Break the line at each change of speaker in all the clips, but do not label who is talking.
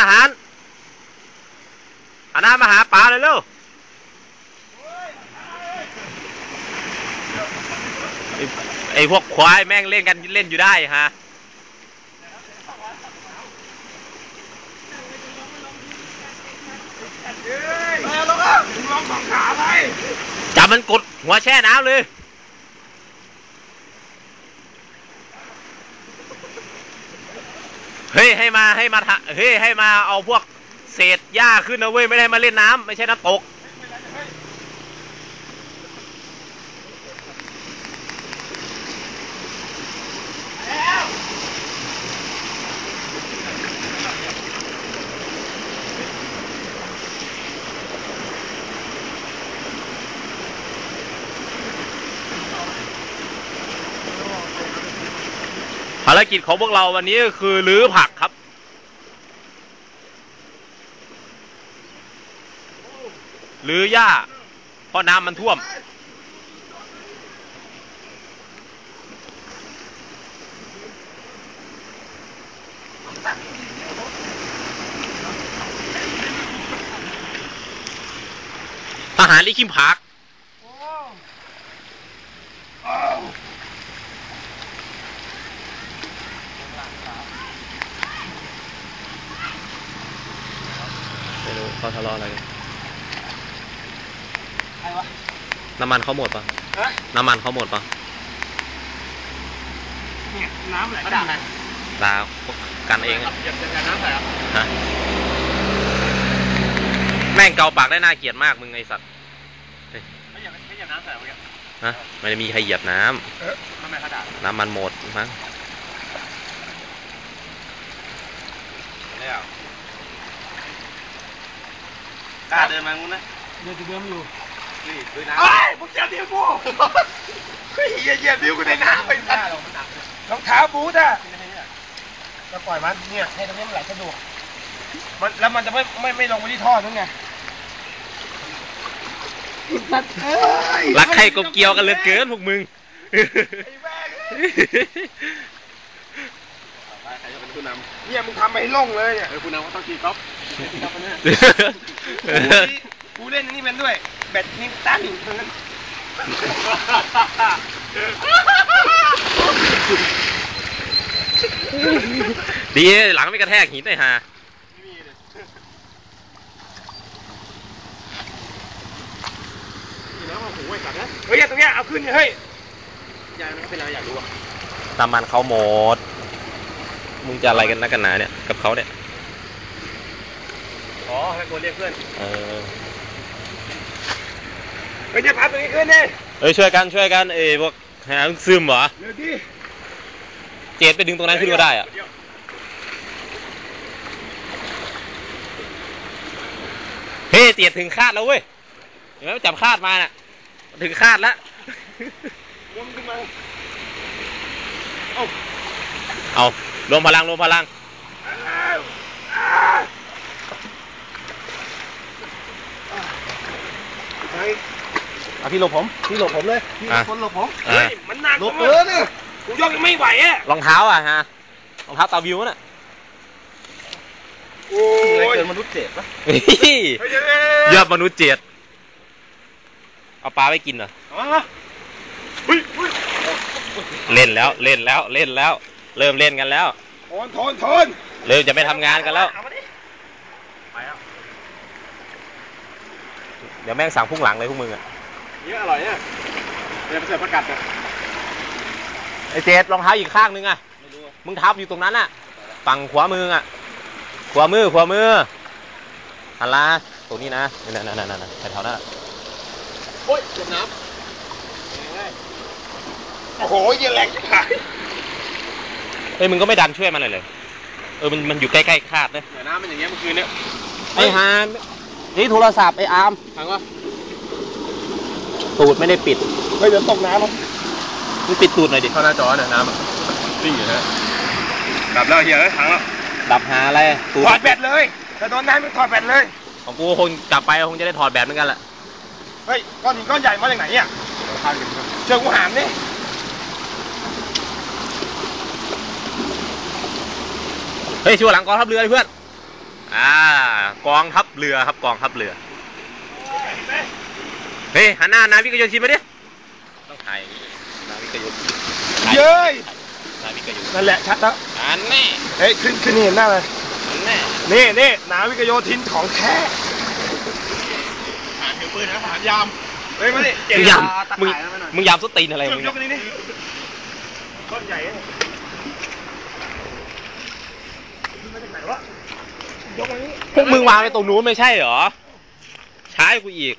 อาหารอาน้ำมาหาปลาเลยเร็วไอ้พวกควายแม่งเล่นกันเล่นอยู่ได้ฮะ
มาแล้วก็ลองสองขาไป
จับมันกดหัวแช่น้ำเลย เฮ้ยให้มาให้มาทะเฮ้ยให้มาเอาพวกเศษหญ้าขึ้นนะเว้ยไม่ได้มาเล่นน้ำไม่ใช่น้ำตกภารกิจของพวกเราวันนี้ก็คือรื้อผักครับรื้อหญ้า เพราะน้ำมันท่วม ทหารลิขิมพัก ไม่รู้ เขาทะเลาะอะไรกัน
ใครวะ
น้ำมันเขาหมดปะ
เอ๊ะ
น้ำมันเขาหมดปะ
เนี่ยน้ำไหลกระดาษนะ
ลากันเองอะ
เหยียบจะน้ำใส่ครับ
ฮะแม่งเกาปากได้น่าเกลียดมากมึงไอสัตว์เฮ้ย
ไม่เหยียบไม่เหยียบน้ำใส่เมื่อกี้
ฮะไม่ได้มีใครเหยียบน้ำ
เออทำไมกระดาษ
น้ำมันหมดมั้ง
แล้ว กล้าเดินมางูนะเดินจะเดินอยู่นี่ด้วยน้ำเฮ้ยมึงเหยียบเดียวกูเฮ้ยเหยียบเดียวกูในน้ำไปสัตว์รองเท้าบูทอะก็ปล่อยมันเนี่ยให้ตรงนี้มันไหลสะดวกมันแล้วมันจะไม่ไม่ไม่ลงไปที่ท่อนั่นไง
รักใครก็เกี่ยวกันเหลือเกินพวกมึง
ใครจะเป็นผู้นำเนี่ยมึงทำไปให้ล่งเลยเนี่ยเออผู้นำก็ต้องตีก๊อฟตีก๊อฟไปเนี่ยกูเล่นอันนี่เป็นด้วยแบดมินตันเพื่อน
ดีหลังไม่กระแทกหินเลยฮะ
เฮ้ยตรงเนี้ยเอาขึ้นเฮ้ยยายมันเป็นอะไรอยากรู้อะ
น้ำมันเขาหมด มึงจะอะไรกันนักกันหนาเนี่ย กับเขาเนี่ย
อ๋อให้กูเรียกเพื่อน
เออ
เฮ้ยจะพับตรงนี้ขึ้นดิ
เอ้ยช่วยกันช่วยกันเอ้ยพวกหาซึมเหรอ
เร็วดิ
เจดไปดึงตรงนั้นขึ้นก็ได้อะเฮ้ยเตียดถึงคาดแล้วเว้ยเห็นไหมมันจับคาดมาน่ะ ถึงคาดแล้ว
รวมขึ้นมา
เอา รวมพลังรวมพลัง
เอาพี่หลบผม พี่หลบผมเลย พี่
อะ
คนหลบผม
อะ
เฮ้ย มันหนักหลบเออเนี่ยกูยกยังไม่ไหวอะ
รองเท้าอะฮะรองเท้าตาวิวน่ะ
โอ้ยเกินมนุษย์เจ็บปะ
เฮ้ย
เฮ้ยเดี๋ยว
ยอดมนุษย์เจ็ดเอาปลาไปกินเหรอ
เอามาเฮ้ยเฮ้ย
เล่นแล้วเล่นแล้วเล่นแล้ว เริ่มเล่นกันแล้ว
ทนทนทน
เริ่มจะไม่ทำงานกันแล้ว
เอามาดิไปแล้ว
เดี๋ยวแม่งสั่งพุ่งหลังเลยพวกมึงอะ
นี่อร่อยเนี่ยเดี๋ยวไปเสิร์ฟประกาศเนี่ย
ไอเจดรองเท้าอีกข้างนึงอะมึงทับอยู่ตรงนั้นอะ ฝั่งขวามืออะ ขวามือ ขวามืออันละตรงนี้นะนั่นนั่นนั่นนั่นแถวๆนั้นอะ
โอ้ยเจ็บน้ำโอ้โหเย็นแรงชิบหาย
เฮ้ยมึงก็ไม่ดันช่วยมันเลยเลยเออมันมันอยู่ใกล้ๆคาดเลย
เดี๋ยวน้ำเป็นอย่างเงี้ยเมื่อคืนเนี่ย
ไอ้ฮานนี่โทรศัพท์ไอ้อาร์ม
ทางวะ
ตูดไม่ได้ปิด
เฮ้ยเดี๋ยวตกน้ำมั้ง
มึงปิดตูดหน่อยดิ
เข้าหน้าจอเนี่ยน้ำอะซิ่งอยู่ฮะกลับแล้วเฮียเอ้ยทางแล้ว
ดับหาอะไรตูด
ถอดแบตเลยถ้าโดนน้ำมึงถอดแบตเลย
ของกูคงกลับไปคงจะได้ถอดแบบเหมือนกันแหละ
เฮ้ยก้อนหินก้อนใหญ่มาจากไหนเนี่ยเจอกูหามนี่
เฮ้ยชัวร์หลังกองทัพเรือเลยเพื่อน อ่ากองทัพเรือครับกองทัพเรือ เฮ้ยหันหน้านาวิกโยธินมาดิ ต้องถ่ายอย่างนี้นาวิกโยธินถ่า
เย้ย
นาวิกโยธิน
นั่นแหละชัดแล้ว
อันแน่
เฮ้ยขึ้นขึ้นเห็นหน้าเลย
อันแน่
นี่นี่นาวิกโยธินของแท้
หาถือปืนนะทหารยาม
เฮ้ยมาดิ
มึงยามมึงมึงยามสตีนอะไรมึง
ยกอันนี้นี่ต้นใหญ่เนี่ยมาจากไหนวะยกอันนี้
พวกมึงวางไปตรงนู้นไม่ใช่เหรอใช้กูอีก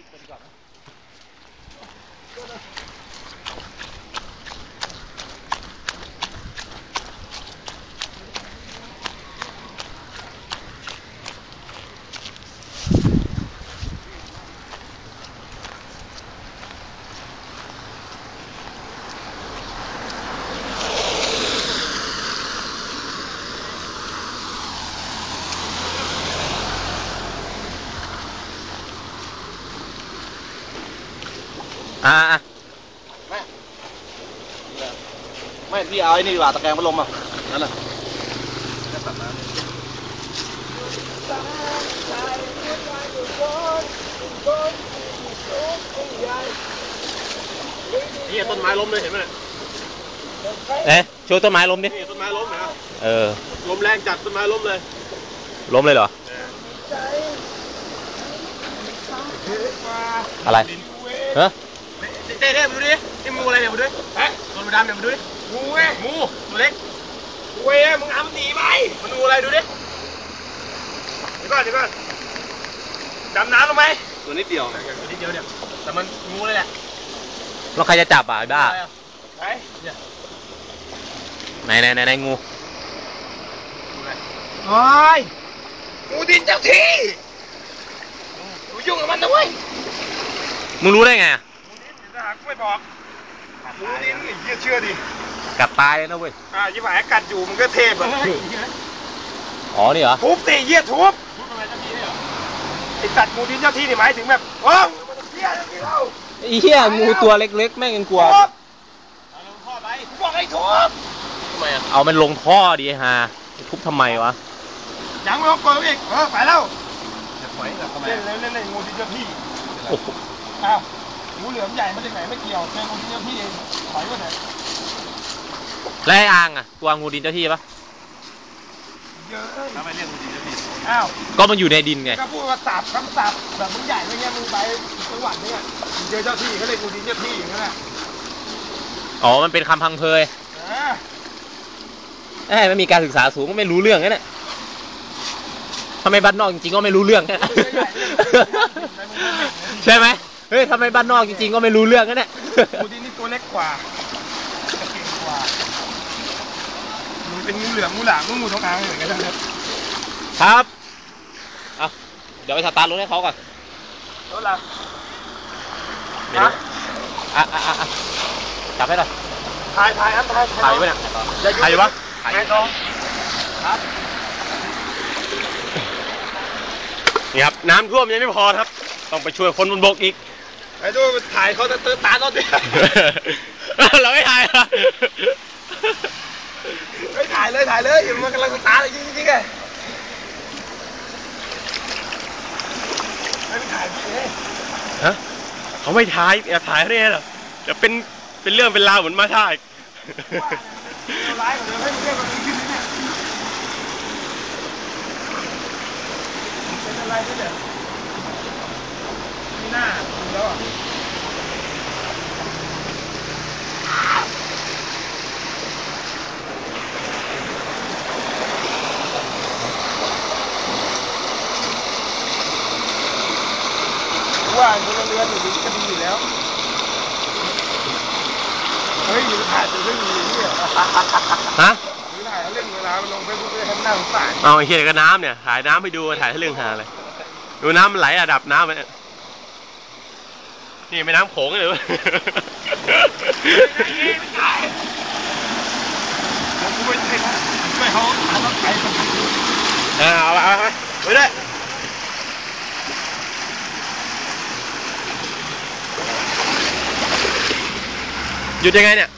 ไม่พี่เอาไอ้นี่ดีกว่าตะแกรงพัดลมอะนั่นแหละ
นี่ต้นไม้ล้มเลยเห็นไหมเนี่ย
เอ๊ะโชว์ต้นไม้ล้มดิ
นี่ต้นไม้ล้มนะ
เออ
ลมแรงจัดต้นไม้ล้มเลย
ล้มเลยเหรอ อะไรเฮ้ย
เต้เต้มาดูดินี่งูอะไรเนี่ยมาดูดิฮะตัวดำเนี่ยมาดูดิ งูไงงูตัวเล็กเว้ยมึงทำหนีไปมันงูอะไรดูดิเดี๋ยวก่อนเดี๋ยวก่อนดำน้ำลงไหม
ตัวนิดเดียว
นิดเดียวเนี่ยแต่มันงูเลยแหละ
แล้วใครจะจับอะไอ้บ้า
ไหนเนี่ย
ไหนไหนไหนไหนงู
โอ้ยงูดินเจ้าที่หนูยุ่งกับมันนะเว้ย
มึงรู้ได้ไงอะ
ถ้าหากไม่บอกงูดินไอ้เหี้ยเชื่อดิ
กัดตายเลยนะเว้ย
อ่ายิ่งหายกัดอยู่มันก็เทพอะ
อ๋อ นี่เหรอ
ทุบตีเหี้ยทุบทุบทำไมเจ้าที่เนี่ยไอ้สัตว์งูดินเจ้าที่นี่หมายถึงแบบโอ้มึงมันเหี้ยเจ้าที่เรา
ไอ้เหี้ยงูตัวเล็กๆ แม่งยังกลัว
ทุบเอาลงท่อไปกูบอกให้ทุบ
ทำไมอะเอามันลงท่อดิไอ้ฮาทุบทำไมวะ
ยังไม่ต้องกลัวอีกเออไปแล้ว
ถอยแบบทำไม
เล่นเล่นเล่นเล่นงูดินเจ้าที่
โอ้โห
อ้าวงูเหลือมใหญ่มาจากไหนไม่เกี่ยวเจองูดินเจ้าที่เองถอยมาเถอะ
แล้วไอ้อ่างอะกลัวงูดินเจ้าที่ปะ
เยอะ
ทำไมเรียกคนดีเจ้าที่
อ้าว
ก็มันอยู่ในดินไง
ก็พูดว่าสับคำสับแบบมึงใหญ่ไม่เงี้ยมึงไปจังหวัดเนี้ยมึงเจอเจ้าที่เขาเรียกงูดินเจ้าที่อย่างนั้นแหละ
อ๋อ มันเป็นคำพังเพย
อ่า
เอ้ยไม่มีการศึกษาสูงก็ไม่รู้เรื่องนั่นแหละทำไมบ้านนอกจริงๆก็ไม่รู้เรื่องเนี่ยใช่ไหมเฮ้ยทำไมบ้านนอกจริงๆก็ไม่รู้เรื่องนั่นแหละ
งูดินนี่ตัวเล็กกว่าจะเก่งกว่ามัน เป็นงูเหลือมงูหลามงูงูทองอางเหมือนกันนะครับ
ครับเอาเดี๋ยวไปสตาร์ทรถให้เขาก่อน
รถละ
ไม่รู้อะอะอะอะจับให้หน่อย
ถ่ายถ่ายครับถ่าย
ถ่ายไว้เนี่ย
ถ่ายอยู่ปะ
ถ่าย
ถ่ายน้องครับ
นี่ครับน้ำท่วมยังไม่พอครับ ต้องไปช่วยคนบนบกอีก
ไอ้ดูถ่ายเขาจะตื้อตาต้นเดียว
เราไม่ถ่ายอะ
เฮ้ย ถ่ายเลยถ่ายเลยมันกำลังสตาร์ทเลยจริงๆไงไม่ถ่ายพี่เอ้ย
ฮะเขาไม่ถ่ายแอบถ่ายได้ไงล่ะเดี๋ยวเป็นเป็นเรื่องเป็นราวเหมือนมาถ่าย
เอาร้ายกว่าเดิมให้มึงเรียกมันขึ้นนี่เนี่ยมึงเป็นอะไรเนี่ยมีหน้ามึงแล้วอะ ว่าคนละเรือนอยู่ดีก็ดีอยู่แล้ว เฮ้ยอยู่ถ่ายจะเรื่องนี้เนี่ย
ฮะ
อยู่ถ่ายเรื่องเวลามันลงเฟซบุ๊กเลยให้มันน่าสงสาร
เอาไอ้เหี้ยก็น้ำเนี่ย ถ่ายน้ำให้ดูถ่ายให้เรื่องหาเลยดูน้ำมันไหลระดับน้ำมันเนี่ยนี่ไม่น้ำโขงเลยเว้ย
ผมกูไม่ใช่นะไม่เขาเขาต้องใช้คน
อ่าเอาไปเอาไปไปด้วย หยุดยังไงเนี่ย